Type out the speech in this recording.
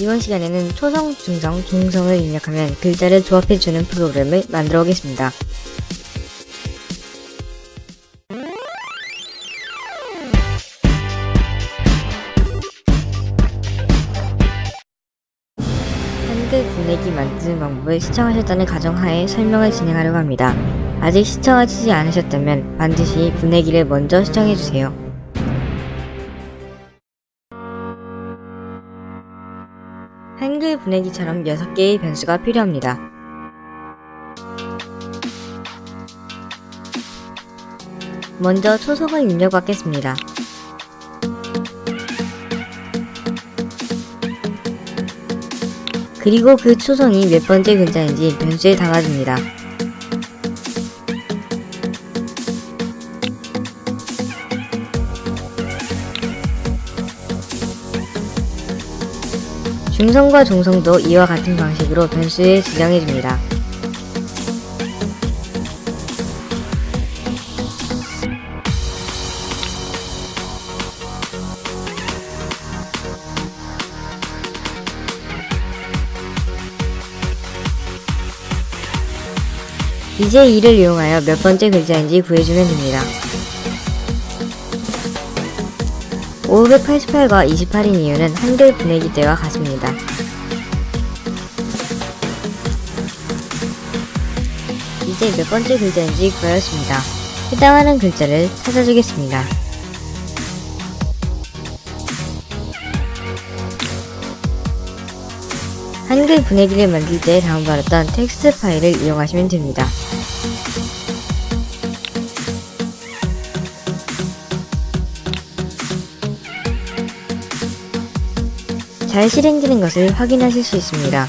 이번 시간에는 초성, 중성, 중성을 입력하면 글자를 조합해주는 프로그램을 만들어 보겠습니다. 한글 분해기 만드는 방법을 시청하셨다는 가정하에 설명을 진행하려고 합니다. 아직 시청하시지 않으셨다면 반드시 분해기를 먼저 시청해주세요. 한글 분해기처럼 6개의 변수가 필요합니다. 먼저 초성을 입력받겠습니다. 그리고 그 초성이 몇 번째 글자인지 변수에 담아줍니다. 중성과 중성도 이와 같은 방식으로 변수에 지정해줍니다. 이제 이를 이용하여 몇 번째 글자인지 구해주면 됩니다. 588과 28인 이유는 한글 분해기 때와 같습니다. 이제 몇 번째 글자인지 구하였습니다. 해당하는 글자를 찾아주겠습니다. 한글 분해기를 만들 때 다운받았던 텍스트 파일을 이용하시면 됩니다. 잘 실행되는 것을 확인하실 수 있습니다.